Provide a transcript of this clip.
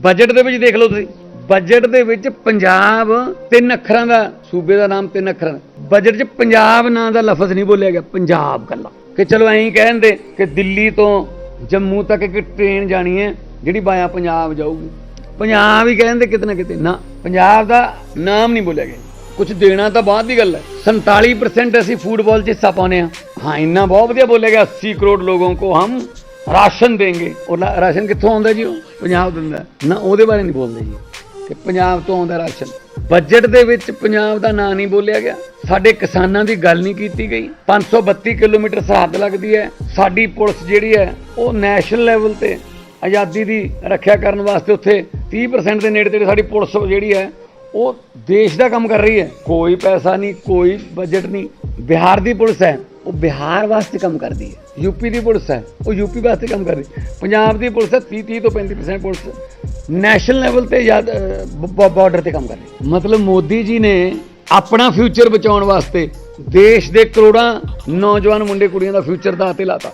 Budget ਦੇ ਵਿੱਚ ਦੇਖ ਲਓ ਤੁਸੀਂ। ਬਜਟ ਦੇ ਵਿੱਚ ਪੰਜਾਬ ਤਿੰਨ ਅੱਖਰਾਂ ਦਾ, ਸੂਬੇ ਦਾ ਨਾਮ ਤਿੰਨ ਅੱਖਰਾਂ ਦਾ। ਬਜਟ 'ਚ ਪੰਜਾਬ ਨਾਂ ਦਾ ਲਫ਼ਜ਼ ਨਹੀਂ ਬੋਲਿਆ ਗਿਆ, ਪੰਜਾਬ ਕੱਲਾ ਕਿ ਚਲੋ ਐਂ ਕਹਿੰਦੇ ਕਿ ਦਿੱਲੀ ਤੋਂ ਜੰਮੂ ਤੱਕ ਇੱਕ ਟ੍ਰੇਨ ਜਾਣੀ ਹੈ, ਜਿਹੜੀ ਬਾਇਆ ਪੰਜਾਬ ਜਾਊਗੀ। ਪੰਜਾਬ ਹੀ ਕਹਿੰਦੇ ਕਿਤੇ ਨਾ ਕਿਤੇ। ਨਾ, ਪੰਜਾਬ ਦਾ ਨਾਮ ਨਹੀਂ ਬੋਲਿਆ ਗਿਆ। ਕੁਝ ਦੇਣਾ ਤਾਂ ਬਾਅਦ ਦੀ ਗੱਲ ਹੈ। 47% ਅਸੀਂ ਫੁੱਟਬਾਲ 'ਚ ਹਿੱਸਾ ਪਾਉਂਦੇ ਹਾਂ। ਹਾਂ, ਇੰਨਾ ਬਹੁਤ ਵਧੀਆ ਬੋਲਿਆ ਗਿਆ 80 ਕਰੋੜ ਲੋਗੋਂ ਕੋ ਹਮ ਰਾਸ਼ਨ ਦੇਣਗੇ। ਉਹ ਲਾ- ਰਾਸ਼ਨ ਕਿੱਥੋਂ ਆਉਂਦਾ ਜੀ ਉਹ? ਪੰਜਾਬ ਦਿੰਦਾ ਨਾ ਉਹਦੇ ਬਾਰੇ ਨਹੀਂ ਬੋਲਦੇ ਜੀ। ਕਿ ਪੰਜਾਬ ਤੋਂ ਆਉਂਦਾ ਰਾਸ਼ਨ। ਬਜਟ ਦੇ ਵਿੱਚ ਪੰਜਾਬ ਦਾ ਨਾਂ ਨਹੀਂ ਬੋਲਿਆ ਗਿਆ। ਸਾਡੇ ਕਿਸਾਨਾਂ ਦੀ ਗੱਲ ਨਹੀਂ ਕੀਤੀ ਗਈ। 532 ਕਿਲੋਮੀਟਰ ਸਰਹੱਦ ਲੱਗਦੀ ਹੈ। ਸਾਡੀ ਪੁਲਿਸ ਜਿਹੜੀ ਹੈ, ਉਹ ਨੈਸ਼ਨਲ ਲੈਵਲ ਤੇ ਆਜ਼ਾਦੀ ਦੀ ਰੱਖਿਆ ਕਰਨ ਵਾਸਤੇ ਉੱਥੇ 30% ਦੇ ਨੇੜੇ ਤੇੜੇ ਸਾਡੀ ਪੁਲਿਸ ਜਿਹੜੀ ਹੈ, ਉਹ ਦੇਸ਼ ਦਾ ਕੰਮ ਕਰ ਰਹੀ ਹੈ। ਕੋਈ ਪੈਸਾ ਨਹੀਂ, ਕੋਈ ਬਜਟ ਨਹੀਂ। ਬਿਹਾਰ ਦੀ ਪੁਲਿਸ ਹੈ। ਉਹ ਬਿਹਾਰ ਵਾਸਤੇ ਕੰਮ ਕਰਦੀ ਹੈ। ਯੂਪੀ ਦੀ ਪੁਲਿਸ ਹੈ, ਉਹ ਯੂਪੀ ਵਾਸਤੇ ਕੰਮ ਕਰਦੀ ਪੰਜਾਬ ਦੀ ਪੁਲਿਸ ਹੈ 30 30 ਤੋਂ 35% ਪੁਲਿਸ ਨੈਸ਼ਨਲ ਲੈਵਲ ਤੇ ਯਾਦ ਬਾਰਡਰ ਤੇ ਕੰਮ ਕਰ ਰਹੀ ਮਤਲਬ ਮੋਦੀ ਜੀ ਨੇ ਆਪਣਾ ਫਿਊਚਰ ਬਚਾਉਣ ਵਾਸਤੇ ਦੇਸ਼ ਦੇ ਕਰੋੜਾਂ ਨੌਜਵਾਨ ਮੁੰਡੇ ਕੁੜੀਆਂ ਦਾ ਫਿਊਚਰ ਦਾ ਤੇ ਲਾਤਾ।